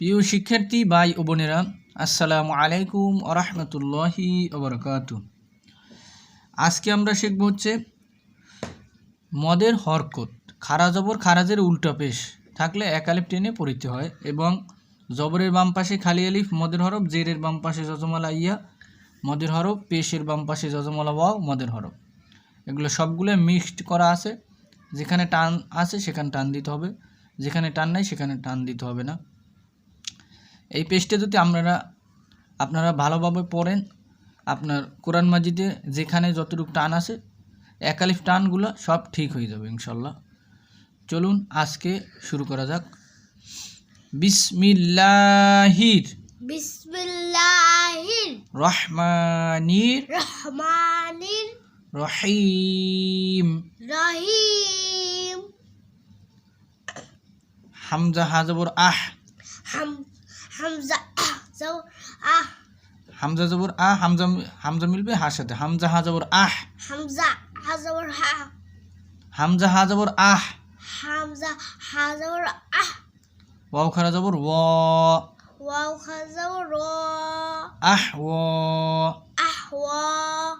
প্রিয় শিক্ষার্থী, ভাই ও বোনেরা, আসসালামু আলাইকুম আরহামতুল্লাহি ওবরকাত আজকে আমরা শিখব হচ্ছে মদের হরকত। খারা জবর খারাজের উল্টা পেশ। থাকলে একালিফ টেনে পড়িতে হয় এবং জবরের বাম পাশে খালি আলিফ, মদের হরফ, জেরের বাম পাশে যজমালা ইয়া মদের হরফ, পেশের বাম পাশে যজমালা ওয়াও, মদের হরফ। এগুলো সবগুলো মিক্সড করা আছে। যেখানে টান আছে সেখানে টান দিতে হবে। যেখানে টান নাই সেখানে টান দিতে হবে না। এই পেজটা যদি আপনারা আপনারা ভালোভাবে পড়েন আপনার কোরআন মাজিদে যেখানে যতটুকু টান আছে একালিফ টানগুলো সব ঠিক হয়ে যাবে ইনশাল্লাহ। চলুন আজকে শুরু করা যাক। বিসমিল্লাহির বিসমিল্লাহির রহমানির রহমানির রহিম। রহিম। হামজা হাজবর আহ। হাম হামজা আহ আহ। হামজা জবর আহ হামজা হামজা মিলবে হার সাথে। হামজা হাজবর আহ। হামজা হাজার হা। হামজা হাজবর আহ। হামজা হাজার আহ। ওয়াও খারা জবর ও। ওয়াও হাজার র আহ ও। আহ ওয়া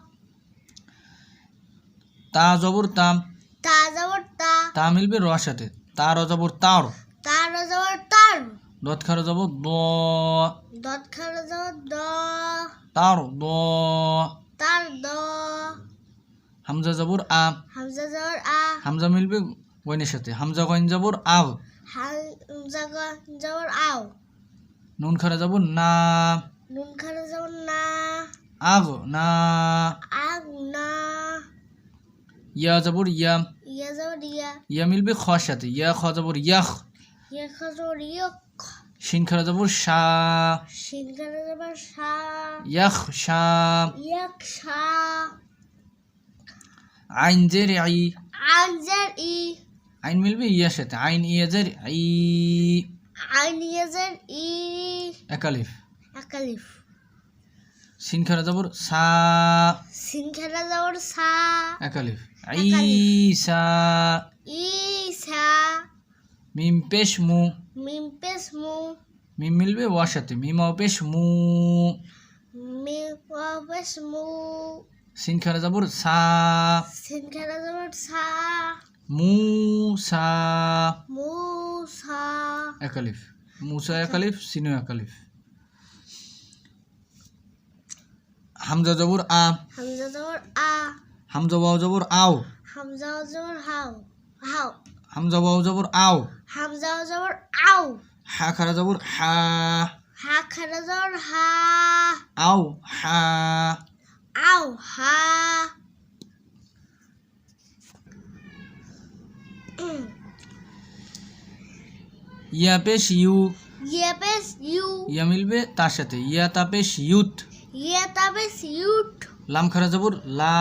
তা জবর তাম তা যাবর তা। তা মিলবে র সাথে। তার জবর তার। তার যাবর তার দত খারা জবর দ। দত খার যাবর দ। তার দ। তার দ। হামজা জবর আ। হামজা যাবর আ। হামজা মিলবে গইনের সাথে হামজা গইন জবর আও হামজা যাবর আও নুন খারা জবর না। নুন খার যাবর না। আগ না। আগ না। ইয়া জবর ইয়া। ইয়া যাবর ইয়া। ইয়া মিলবে খ সাথে ইয়া খ জবর ইয়াখ। ইয়া খাজর ইয়ক শিন খারা জবর সা ইয়াখ শা। ইয়াক সা আইন জের আই। আনজার ই। আইন মিলবে ইয়ার সাথে। আইন ইয়া জের আইন ইয়াজার ই। একালিফ। একালিফ। সিন খারা জবর সা। সিন খার যাবর সা। একালিফ। আইসা ইসা মিম পেশ মু। মিম পেস মু। মিম মিলবে ওয়ার সাথে মিম ও পেশ মু মু সিন খারা জবর সা সিন খার যাবর সা মু সা মুসা একালিফ মুসা একালিফ সিনু একালিফ হামজা জবর আ হামজা যাবর আ হামজা ওয়াও জবর আও হামজা যাবর হাও হাও হামজা ওয়াও জবর আও হামজা যাবর আও হা খারা জবর হা। হা খার যাবর হা। আও হা। আও হা। ইয়া পেশ ইউ। ইয়া পেস ইউ। ইয়া মিলবে তার সাথে। ইয়া তা পেশ ইউথ ইয়ে তাবেস ইউট লাম খারা জবর লা।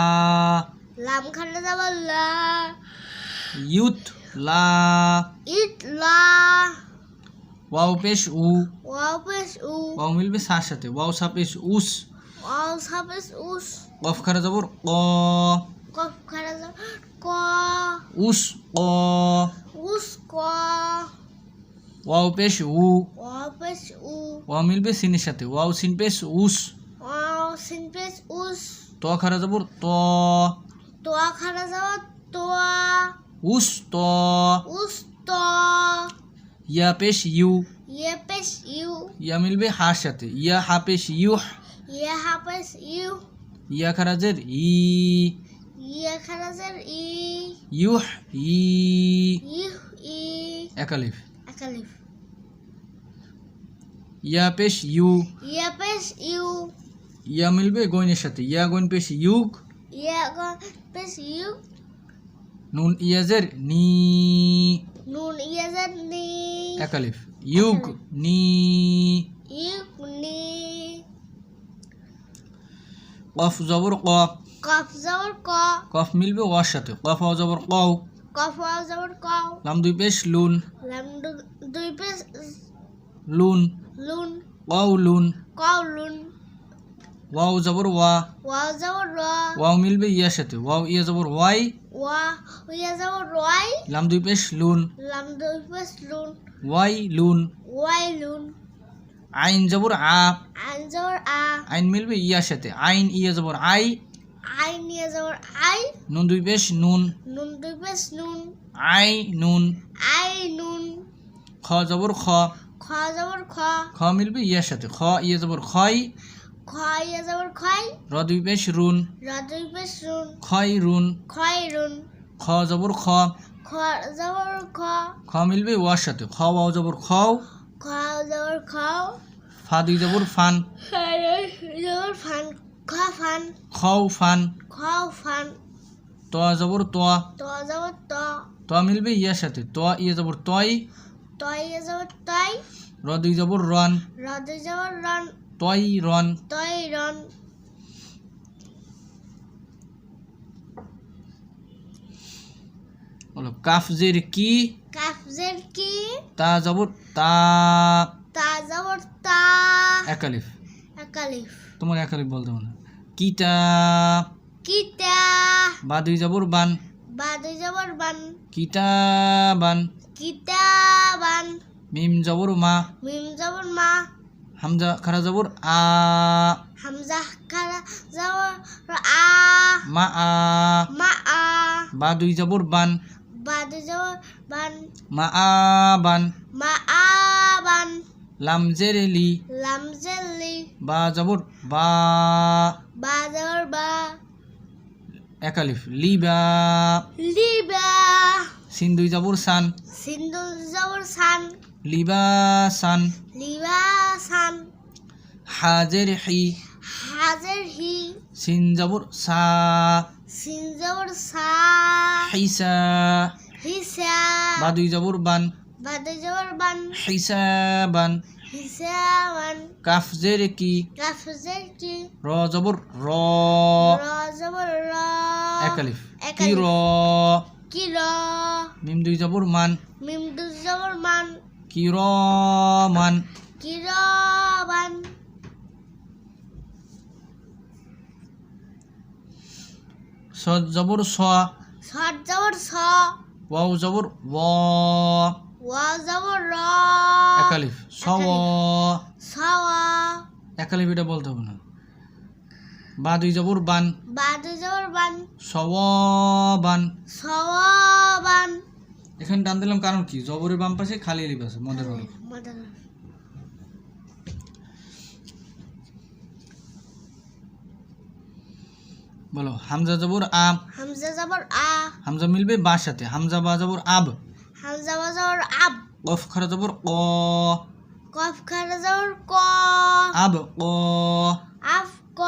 লাম খান্ডা যাবর লা। ইউথ লা। ইট লা। ওয়াও পেশ উ। ওয়াও পেস উ। ওয়াও মিলবে সার সাথে। ওয়াও সা পেশ উস। ওয়াও সাবেস উস। কফ খারা জবর ক। কফ খান্ডা যাবর ক। উস ক। উস ক। ওয়াও পেশ উ। ওয়াও পেস উ। ওয়াও মিলবে সিনের সাথে। ওয়াও সিন পেশ উস। ওয়াও সিন পেস উস। ত খারা জবর ত। তোয়া খান্ডা যাবর তোয়া উস ত। উস ত। ইয়া পেশ ইউ। ইয়ে পেস ইউ। ইয়া মিলবে হার সাথে। ইয়া হা পেশ ইউহ ইয়ে হাপেস ইউ। ইয়া খারাজের ই। ইয়ে যাবর ই। ইউহ ই। U E. একালিফ। একালিফ। ইয়া পেশ ইউ। ইয়ে পেস ইউ। ইয়া মিলবে গইনের সাথে। ইয়া গইন পেশ ইউক। ইয়ে পেস ইউ। নুন ইয়াজের নি। নুন ইয়াজার নি একালিফ ইউক নি ইউক নি কফ জবর ক কফ যাবর ক কফ মিলবে ওয়ার সাথে কফ জবর কও কফ যাবর কও লাম দুই পেশ লুন লাম দুই পেস লুন লুন ওয়াও লুন কও লুন ওয়াও জবর ওয়া ওয়াও যাবর র ওয়াও মিলবে ইয়ার সাথে ওয়াও ইয়া জবর ওয়াই ওয়া ইয়া যাবর রয় লাম দুই পেশ লুন লাম দুই পেস লুন ওয়াই লুন ওয়াই লুন আইন জবর আ আইন জবর আ আইন মিলবে ইয়ার সাথে আইন ইয়া জবর আই আই নিয়ে জবর আই নুন দুই পেশ নুন নুন দুই পেশ নুন আই নুন আই নুন খ জবর খ খ জবর খ খ মিলবে ইয়ার সাথে খ ইয়া জবর খয় খ ইয়ে জবর খয়? র দুই পেশ রুন। র দুই পেশ রুন। খয় রুন। খয় রুন। খ জবর খ। খ জবর খ। খ মিলবে ওয়ার সাথে। খ ওয়াও জবর খাও। খ জবর খাও। ফা দুই জবর ফান। জবর ফান। খ ফান। খাও ফান। খাও ফান। ত জবর তোয়া ত জবর ত। ত মিলবে ইয়ার সাথে। ত ইয়া জবর তয়। তয় ইয়ে জবর তয়। র দুই জবর রন। র দুই জবর রন। তয় রন তয় রন বলো কাফ কি? কাফজের কি? তা জবর তা তা জবর তা একালিফ। একালিফ। তোমার একালিফ বলতে হবে কিতা কিতা বা দুই জবর বান। বা দুই জবর বান। কিতাবান কিতাবান মিম জবর মা। মিম জবর মা। হামজা খারা জবর আ। হামজা খারা জবর আ। মা আ। মা আ। বা দুই জবর বান। বা দুই জবর বান। মা আ বান। মা আ বান। লাম জের বা জবর বা। বা জবর বা। একালিফ লিবা লিবা সিন দুই জবর সান। সিন্ধু জবর সান। লিবা সান লিবা সান হাজের হি হাজের হি সিন জবর সা। সিন জবর সা। হিসা। হিসা। বা দুই জবর বান বা দুই জবর বান হিসাবান। হিসাবান। কাফ জের কি কাফজের কি র। জবর র। র জবর র একালিফ কি। র? কি র? মিম দুই জবর মান মিম দুই জবর মান কি র মান কি র বান স জবর স। সর জবর স। ওয়াও জবর ও। ওয়া জবর র। একালিফ। স ও। সাওয়া একালিফ এটা বলতে হবে না। বা দুই জবর বান। বা দুই জবর বান। স ও বান। সওয়াবান এখানে টান দিলাম কারণ কি? জবরের বাম পাশে খালি এলিফ আছে মদের হরফ বলো হামজা জবর আ। হামজা জবর আ। হামজা মিলবে বা সাথে। হামজা বা জবর আব। হামজা বা জবর আব। কফ খারা জবর ক। কফ খারা জবর ক। আব ক। আফ ক।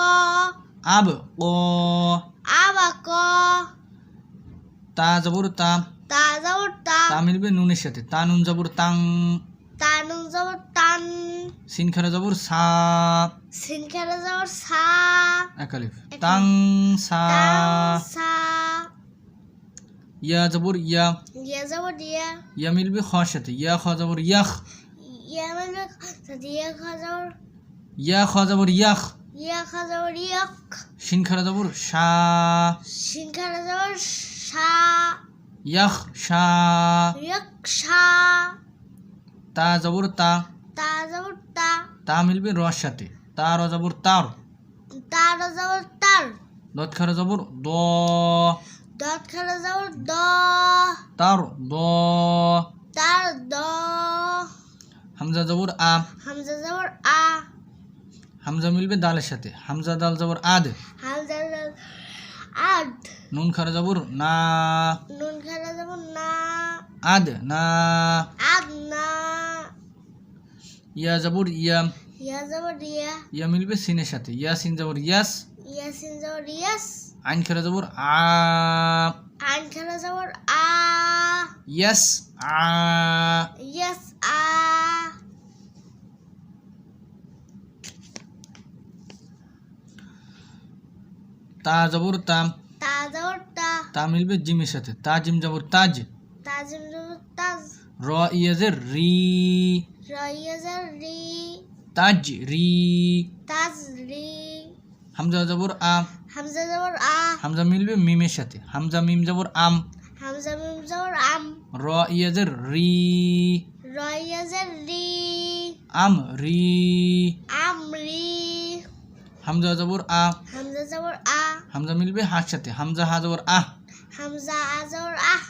আব ক। আব ক। তা জবর তা। তা জবর তা তা মিলবে নুনের সাথে তা নুন জবর তাং তানু জবর তান সিন খারা জবর সা। সিন খারা জবর সা একালিফ তাং সা। তাং সা। ইয়া জবর ইয়া। ইয়া জবর ইয়া। ইয়া মিলবে খ সাথে ইয়া খ জবর ইয়াখ। ইয়া মানে ইয়া খা জবর ইয়া খ জবর ইয়াখ। ইয়া খা জবর ইয়াক সিন খারা সা। সিন খারা সা। তা জবর তা। তা জবর তা। তা মিলবে রর সাথে। তা র জবর তার। জবর তার। দত খারা জবর দ। দত খারা জবর দ। তার দ। তার দ। হামজা জবর আ। হামজা জবর আ। হামজা মিলবে দালের সাথে। হামজা দাল জবর আদ। হামজা জবর আদ। নুন খারা জবর? না। নুন খারা জবর না। আদ? না। আদ না। ইয়া জবর ইয়া। ইয়া জবর ইয়া। ইয়া মিলবে সিনের সাথে। ইয়া সিন জবর ইয়াস। ইয়াসিন জবর ইয়াস। আইন খারা জবর আ। আইন খারা জবর আ। ইয়াস আ। ইয়াস আ। তা জবর তা তা জবর তা তা মিলবে জিমের সাথে। তা জিম জবর তাজ। তাজিম জবর তাজ। র ইয়াজের রি। রয়াজার রি। তাজ রি। তাজ রি। হামজা জবর আ। হামজা জবর আ। হামজা মিলবে মিমের সাথে। হামজা মিম জবর আম। হামজা মিম জবর আম। র ইয়াজের রি। রি আম রি। আমরি হামজা জবর আ। হামজা জবর আ। হামজা মিলবে হার সাথে। হামজা হা জবর আহ হামজা আ। জবর আহ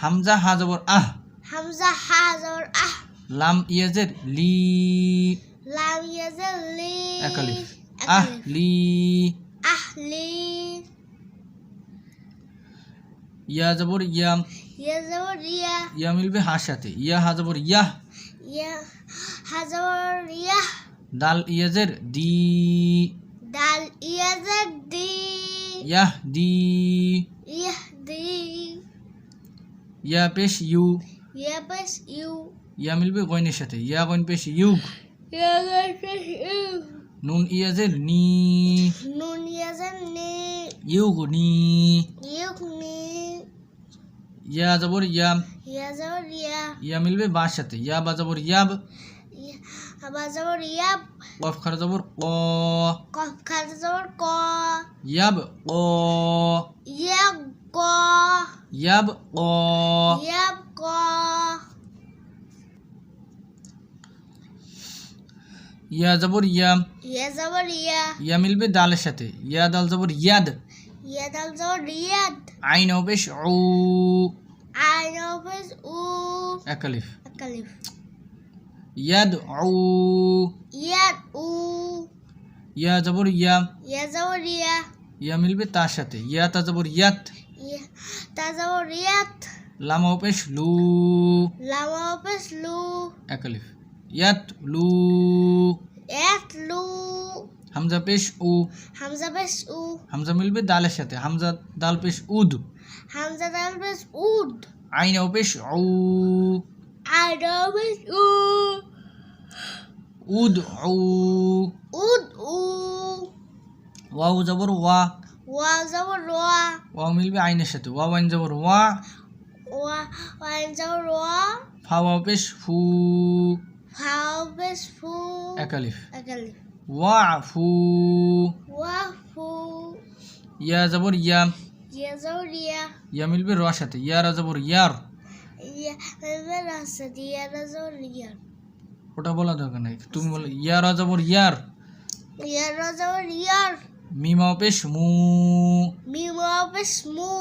হামজা হা জবর আহ হামজা হা জবর আহ লাম ইয়াজের লি। লাম ইয়াজের লি। একালিফ এক আহ। লি। আহলি ইয়া জবর ইয়া। ইয়া জবর ইয়া। ইয়া মিলবে হার সাথে। ইয়া হা জবর ইয়াহ ইয়া হা জবর ইয়া। দাল ইয়াজের দি দাল ইয়াজের দি ইয়াহ দি ইয়াহদি ইয়া পেশ ইউ ইয়া বাস ইউ ইয়া মিলবে গইনের সাথে ইয়া গইন পেশ ইউগ ইয়া বাস ইউ নুন ইয়াজের নি নুন ইয়াজের নি ইউগ নি ইউকনি ইয়া জবর ইয়া ইয়া জবর ইয়া ইয়া মিলবে বার সাথে ইয়া বা জবর ইয়াব আবা জবর ইয়াব কফ খার জবর ক কফ খাজা জবর ক ইয়াব ক ইয়াব ক ইয়াব ক ইয়াব ক ইয়া জবর ইয়া ইয়া জবর ইয়া ইয়া মিলবে দালের সাথে ইয়া দাল জবর ইয়াদ ইয়া দাল জবর ইয়াদ আইন পেশ উ আইন অফিস উ একালিফ আকালিফ ইয়াদ উ ইয়াদ উ ইয়া জবর ইয়া ইয়া জবর ইয়া ইয়া মিলবে তার সাথে ইয়া তা জবর ইয়াত ইয়া তা জবর ইয়াত লামা পেশ লু লামা অফিস লু একালিফ ইয়াত লু এত লু হামজা পেশ উ হামজা বেশ উ হামজা মিলবে দালের সাথে হামজা দাল পেশ উদ হামজা দাল বেশ উদ আইন পেশ উ আইন অফিস উ উদ উ উদ উ ওয়াও জবর ওয়া ওয়া জবর ওয়া ওয়াও মিলবে আইনের সাথে ওয়া ওয়াইন জবর ওয়া ওয়া ওয়াইন জবর ওয়া ফাওয়া পেশ ফু ফাও বেশ ফু একালিফ আকালিফ ওয়া ফু ওয়া ফু ইয়া জবর ইয়া ইয়া জবর ইয়া ইয়া মিলবে ইয়ারা ইয়ার। ওটা বলা দরকার নাই। তুমি বলো ইয়ারা জবর ইয়ার? ইয়া জবর ইয়ার। মিমা পেশ মু। মিমা বেশ মু।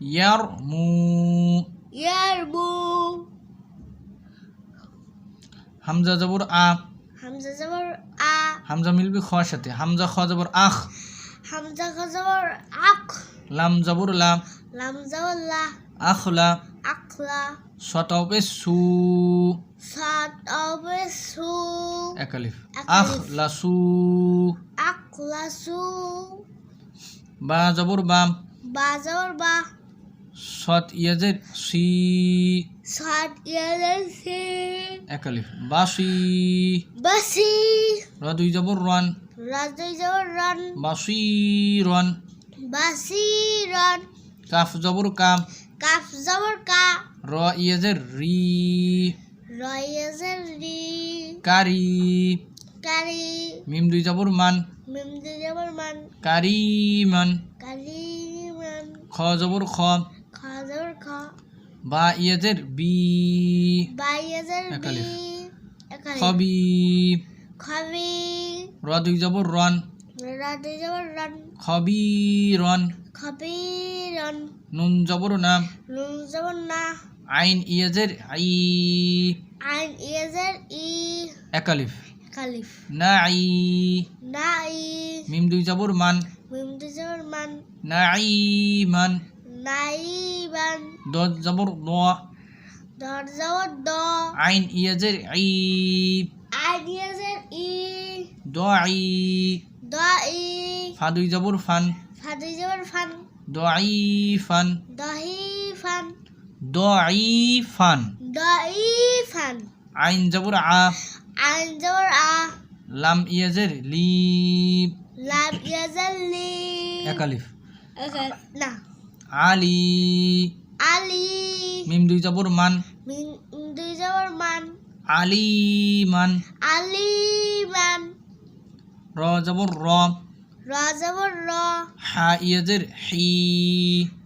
ইয়ার মু। ইয়ার মু। হামজা জবর আ। হামজা জবর আ। হামজা মিলবে খ সাথে। হামজা খ জবর আখ। হামজা খ জবর আখ। লাম জবর লা। লাম জবর লা। আখলা আখলা সতাও পেশ সু। সাত অবে সু। একালিফ। আখ লা সু আখলা সু বা জবর বাম বা জবর বা। সত ইয়াজের সি। সাত ইয়ালের সি। একালিফ। বাসি বাসি র দুই জবর রান। রাজই জবর রান। বাসি রান। বাসি রান। কাফ জবর কাম কাফ জবর কা। র ইয়াজের রি। রয়েজের রি। কারি। কারি। মিম দুই জবর মান। মিমদি জবর মান। কারি মান। কারি মান। খ জবর খ। খ জবর খ। বা ইয়াজের বি। বি একালিফ। একালিফ। খবি খবি র দুই জবর রন। রাতে জবর রান। খবি রন। খবি রান। নুন জবর নাম। নুন জবর না। আইন ইয়াজের আই আইন ইয়েজের ই একালিফ। কালিফ না আই না ই মিম দুই জবর মান। মিমদি জবর মান। না আই মান। নাই বান দ জবর দ। দর জবর দ। আইন ইয়াজের আই। আইন ইয়েজের ই। দ আই দ ই ফা দুই জবর ফান। ফাদি জবর ফান। দ আই ফান। দহি ফান। দ আই ফান দহি ফান আইন জবর আ। আইন জবর আ। লাম ইয়াজের লি। লাম ইয়েজের লি। একালিফ Okay, না। আলি। আলি। মিম দুই জবর মান। মিন দুই জবর মান। আলি মান। আলি মান। র জবর র। র জবর র। হা ইয়াজের হি।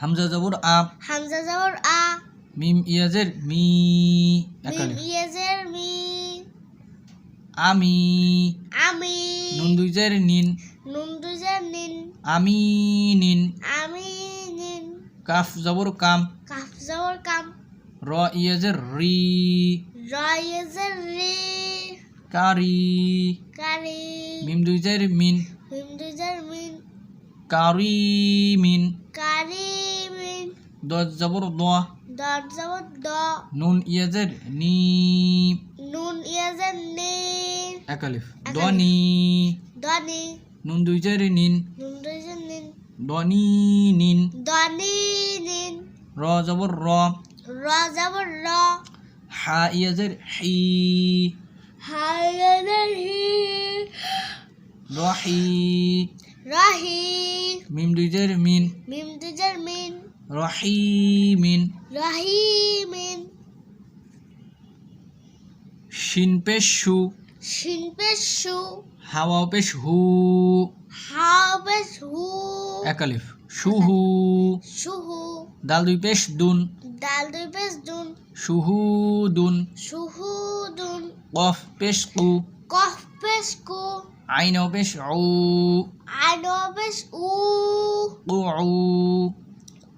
হামজা জবর আ। হামজা জবর আ। মিম ইয়াজের মি। মিম ইয়াজের মি। আমি। আমি। নুন দুই জের নিন। নুন দুইজার নিন। আমি নিন। আমি নিন। কাফ জবর কাম। কাফ জবর কাম। র ইয়াজের রি। রয়েজের রি। কারি। কারি। মিম দুই জের মিন। মিম দুইজার মিন। কারি মিন কারি মিন দজ জবর দ দর জবর দ নুন ইয়াজের নি নুন ইয়াজের নিন একালিফ। দনি দনি নুন দুই জের নিন নুন দুইজার নিন দনি নিন দনি নিন র জবর র র জবর র হা ইয়াজের হি হায়াদের হি রহি রাহি মিম দুই জের মিন মিম দুইজার মিন রহিমিন রাহিমিন শিন পেশ সু শিন পেশ সু হাওয়া পেশ হু হাও পেশ হু একালিফ সুহু সুহু দাল দুই পেশ দুন ডাল দুই পেশ দুন সুহু দুন সুহু দুন কফ পেশ কু কফ পেশ কু আইন পেশ উ। আইনো পেশ উ। কু উ।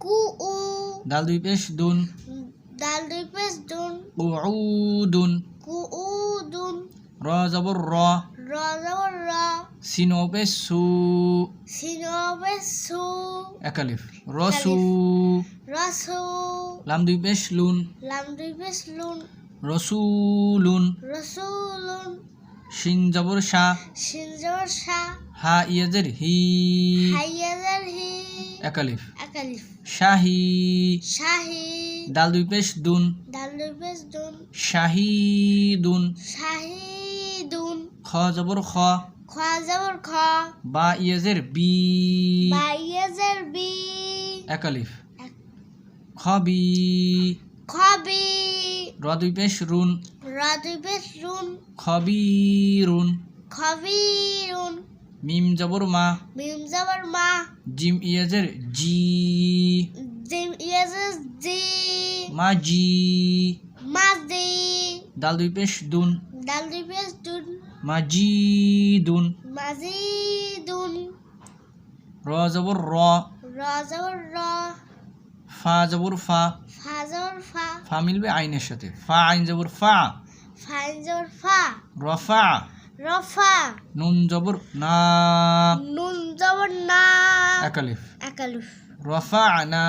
কু উ। দাল দুই পেশ দুন। ডাল দুই পেশ দুন। কু উ দুন। কু উ দুন। র জবর র। র জবর র। সিন পেশ সু সিনো শিন জবর শাহ। শিন জবর শা হা ইয়াজের হি। হাইয়াজার হি। একালিফ। একালিফ। শাহি। শাহি। দাল দুই পেশ দুন। ডাল দুই পেশ দুন। শাহিদুন শাহিদুন খ জবর খ। খ জবর খ। বা ইয়াজের বি। বাইয়াজার বি। একালিফ। খবি খবি র দুই পেশ রুন। রা পেশ রুন। খবিরুন। খবিরুন। মিম জবর মা। মিম জবর মা। জিম ইয়াজের জি। জিম ইয়াজার জি। মা জি। মাজি দাল দুই পেশ দুন। ডাল দুই পেশ দুন। মাজিদুন মাজিদুন র জবর র। র জবর র। ফা জবর ফা। ফা জবর ফা। ফা মিলবে আইনের সাথে। ফা আইন জবর ফা। ফাইন জবর ফা। রফা। রফা। নুন জবর না। নুন জবর না। একালিফ। একালিফ। রফা না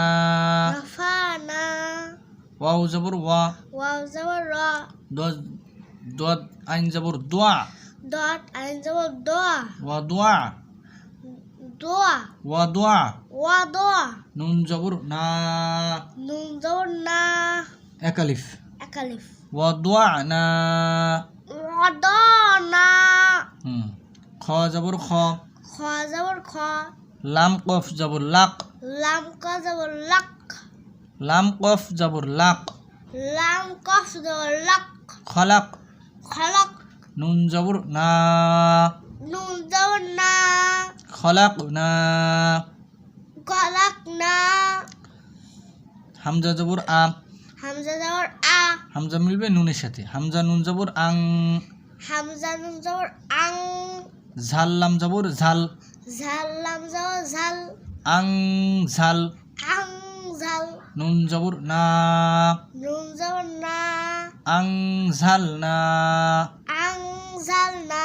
রফা না ওয়াও জবর ওয়া। ওয়াও জবর র। দজ দদ আইন আইন জবর দোয়া। ওয়া দোয়া। দোয়া। ওয়া দোয়া। না। নুন না। একালিফ একালিফ ওয়া দোয়া না রদ না হুম খ জবর খ খ জবর খ লাম কফ জবর লাক লাম ক জবর লাক লাম কফ জবর লাক লাম কফ জবর লাক খলাক খলক নুন জবর না নুন জবর না খলাক না গলাক না হামজা জবর আ হামজা জবর আ। হামজা মিলবে নুনের সাথে। হামজা নুন জবর আং। হামজা নুন জবর আং। ঝাল লাম জবর ঝাল। ঝাল লাম জবর ঝাল। আং ঝাল। আং ঝাল। নুন জবর না। নুন জবর না। আং ঝাল না। আং ঝাল না।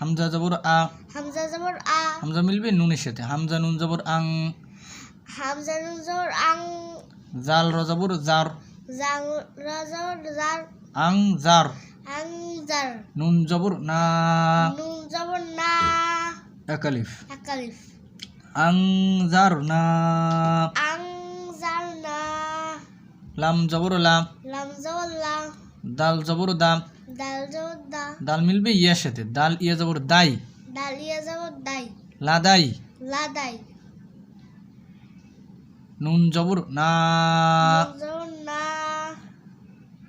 হামজা জবর আ। হামজা জবর আ। হামজা মিলবে নুনের সাথে। হামজা নুন জবর আং। হামজা নুন জবর আং। জাল র জবর জার জাং রা জবর জার আং জার আং জার নুন জবর না। নুন জবর না। একালিফ। একালিফ। আং জার না। আং জার না। লাম জবর লাম লাম জবর লা। দাল জবর দা। দাল জবর দা। দাল মিলবে ইয়ার সাথে। দাল ইয়া জবর দাই। দাল ইয়া জবর দাই। লাদাই লা দাই। নুন জবর না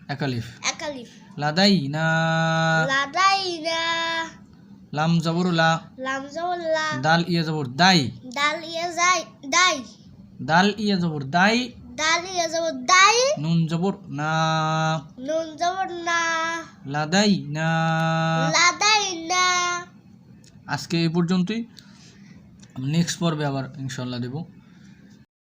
একালিফ। একালিফ। লাদাই না। লা দাই না। লাম জবর লা। লাম জবর লা। দাল ইয়া জবর দাই। দাল ইয়া যাই দাই। দাল ইয়া জবর দাই। দাল ইয়া জবর দাই। নুন জবর না। নুন জবর না। লাদাই না। লাদাই না। আজকে এই পর্যন্তই। নেক্সট পর্বে আবার ইনশাল্লাহ দেবো।